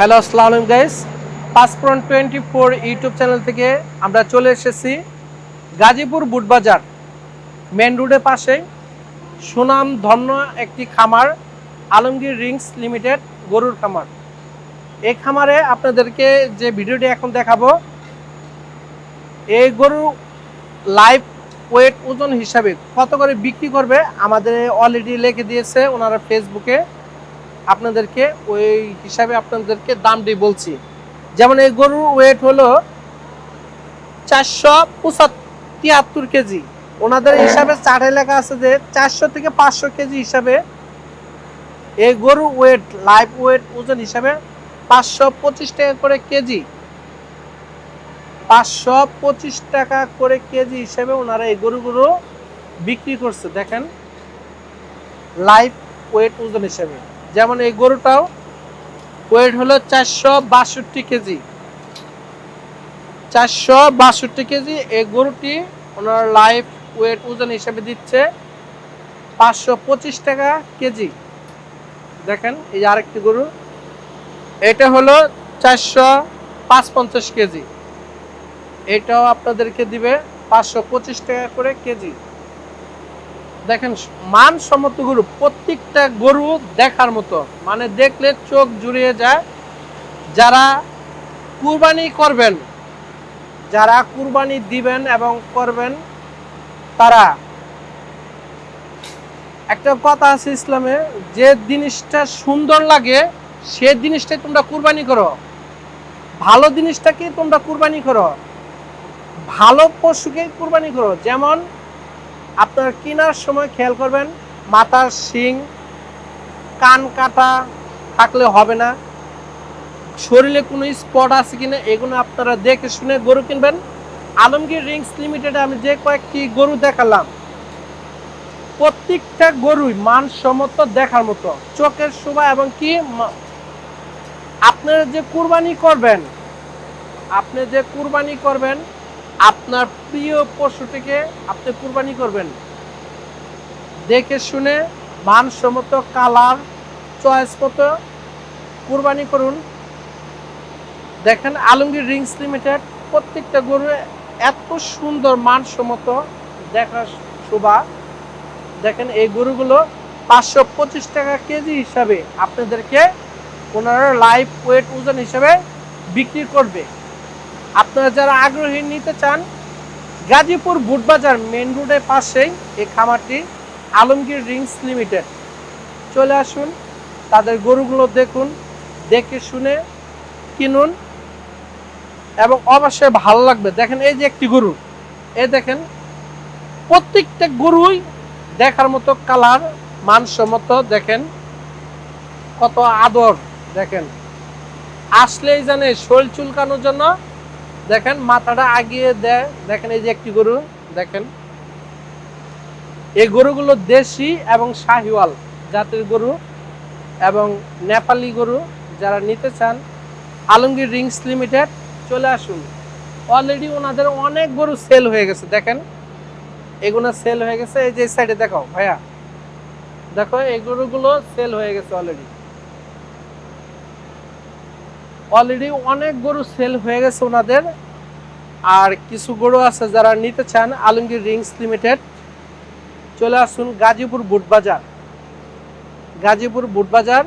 Hello, আসসালামু guys passport twenty four YouTube channel থেকে আমরা চলে এসেছি গাজীপুর বুটবাজার মেন রোডের পাশে সুনাম ধন্য একটি খামার, আলমগীর রিংস লিমিটেড গরুর খামার। এই খামারে আপনাদেরকে যে ভিডিওটি এখন দেখাবো, এই গরু লাইভ ওয়েট ওজন হিসাবে কত করে বিক্রি করবে আমাদের অলরেডি লিখে দিয়েছে ওনারা ফেসবুকে আপনাদেরকে, ওই হিসাবে আপনাদেরকে দামটি বলছি। যেমন এই গরুর ওয়েট হলো চারশো তিয়াত্তর কেজি। ওনাদের হিসাবে চার লেখা আছে যে চারশো থেকে পাঁচশো কেজি হিসাবে এই গরু ওয়েট লাইভ ওয়েট ওজন হিসাবে পাঁচশো পঁচিশ টাকা করে কেজি। পাঁচশো পঁচিশ টাকা করে কেজি হিসেবে ওনারা এই গরুগুলো বিক্রি করছে, দেখেন। লাইভ ওয়েট ওজন হিসেবে। যেমন এই গরুটাও ওয়েট হলো চারশো বাষট্টি কেজি। চারশো বাষট্টি কেজি এই গরুটি ওনার লাইফ ওয়েট ওজন হিসেবে দিচ্ছে পাঁচশো পঁচিশ টাকা কেজি। দেখেন এই আরেকটি গরু, এটা হলো চারশো পাঁচ পঞ্চাশ কেজি। এটাও আপনাদেরকে দিবে পাঁচশো পঁচিশ টাকা করে কেজি। দেখেন, মানসম্মত গরু, প্রত্যেকটা গরু দেখার মতো। মানে দেখলে চোখ জুড়িয়ে যায়। যারা কুরবানি করবেন, যারা কুরবানি দিবেন এবং করবেন, তারা একটা কথা আছে ইসলামে, যে জিনিসটা সুন্দর লাগে, সে জিনিসটাই তোমরা কুরবানি করো। ভালো জিনিসটাকে তোমরা কুরবানি করো। ভালো পশুকে কুরবানি করো। যেমন আপনার কেনার সময় খেয়াল করবেন, মাথার শিং, কান কাটা থাকলে হবে না। শরীরে কোনো স্পট আছে কিনা এগুলো আপনারা দেখে শুনে গরু কিনবেন। আলমগীর রিংস লিমিটেডে আমি যে কয়েকটি গরু দেখালাম, প্রত্যেকটা গরুই মানসম্মত দেখার মতো। চোখের শোভা এবং কি আপনারা যে কুরবানি করবেন, আপনি যে কুরবানি করবেন আপনার প্রিয় পশুটিকে আপনি কুরবানি করবেন। দেখে শুনে মানসম্মত কালার চয়েস মতো কুরবানি করুন। দেখেন আলমগীর রিংস লিমিটেড, প্রত্যেকটা গরু এত সুন্দর মানসম্মত দেখা শোভা। দেখেন এই গরুগুলো পাঁচশো পঁচিশ টাকা কেজি হিসাবে আপনাদেরকে ওনারা লাইভ ওয়েট ওজন হিসাবে বিক্রি করবে। আপনারা যারা আগ্রহী নিতে চান, গাজীপুর বুটবাজার মেন রোডের পাশেই এই খামারটি আলমগীর রিংস লিমিটেড। চলে আসুন, তাদের গরুগুলো দেখুন, দেখে শুনে কিনুন এবং অবশ্যই ভালো লাগবে। দেখেন, এই যে একটি গরু, এই দেখেন, প্রত্যেকটা গরুই দেখার মতো কালার, মানসম্মত, দেখেন, কত আদর, দেখেন। আসলেই জানে, শরীর চুলকানোর জন্য দেখেন, মাথাটা আগিয়ে দেয়। দেখেন এই যে একটি গরু, দেখেন। এই গরুগুলো দেশি এবং শাহিওয়াল জাতের গরু এবং নেপালি গরু। যারা নিতে চান, আলমগীর রিংস লিমিটেড, চলে আসুন। অলরেডি ওনাদের অনেক গরু সেল হয়ে গেছে, দেখেন। এগুলো সেল হয়ে গেছে, এই যে সাইডে দেখো ভাইয়া। দেখো, এই গরুগুলো সেল হয়ে গেছে অলরেডি অলরেডি অনেক গরু সেল হয়ে গেছে ওনাদের। আর কিছু গরু আছে যারা নিতে চান আলমগীর রিংস লিমিটেড চলে আসুন গাজীপুর বুটবাজার। গাজীপুর বুটবাজার,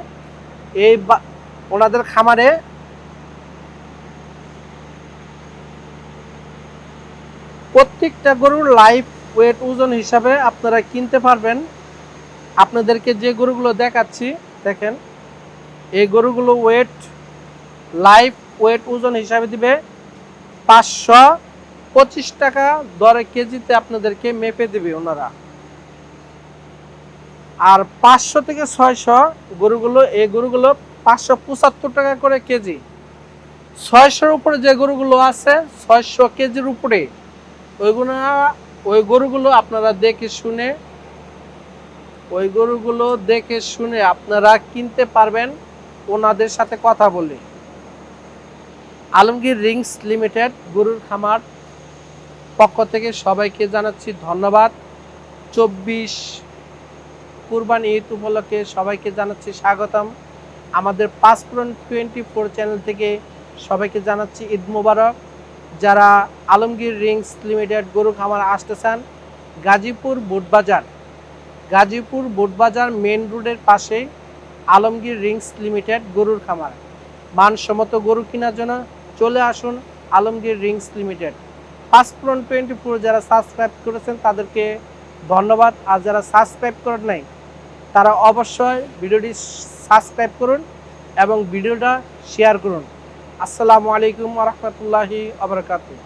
এই ওনাদের খামারে। প্রত্যেকটা গরুর লাইফ ওয়েট ওজন হিসাবে আপনারা কিনতে পারবেন। আপনাদেরকে যে গরুগুলো দেখাচ্ছি, দেখেন, এই গরুগুলো ওয়েট লাইভ ওয়েট ওজন হিসাবে দিবে পাঁচশো পঁচিশ টাকা দরে কেজিতে আপনাদেরকে মেপে দিবে ওনারা। আর পাঁচশো থেকে ছয়শো গরুগুলো, এই গরুগুলো পাঁচশো পঁচাত্তর টাকা করে কেজি। ছয়শোর উপরে যে গরুগুলো আছে, ছয়শো কেজির উপরে ওইগুলো ওই গরুগুলো আপনারা দেখে শুনে, ওই গরুগুলো দেখে শুনে আপনারা কিনতে পারবেন, ওনাদের সাথে কথা বলে। আলমগীর রিংস লিমিটেড, গরুর খামার পক্ষ থেকে সবাইকে জানাচ্ছি ধন্যবাদ। চব্বিশ কুরবানি ঈদ উপলক্ষে সবাইকে জানাচ্ছি স্বাগতম। আমাদের পাঁচপুরন টোয়েন্টি ফোর চ্যানেল থেকে সবাইকে জানাচ্ছি ঈদ মোবারক। যারা আলমগীর রিংস লিমিটেড গরু খামার আসতে চান গাজীপুর বুটবাজার। গাজীপুর বুটবাজার মেন রোডের পাশে আলমগীর রিংস লিমিটেড গরুর খামার। মানসম্মত গরু কেনার জন্য চলে আসুন আলমগীর রিংস লিমিটেড। পাঁচপুরন টোয়েন্টি ফোর যারা সাবস্ক্রাইব করেছেন তাদেরকে ধন্যবাদ। আর যারা সাবস্ক্রাইব করেন নাই, তারা অবশ্যই ভিডিওটি সাবস্ক্রাইব করুন এবং ভিডিওটা শেয়ার করুন। আসসালামু আলাইকুম রহমতুল্লাহি আবরকাতুহ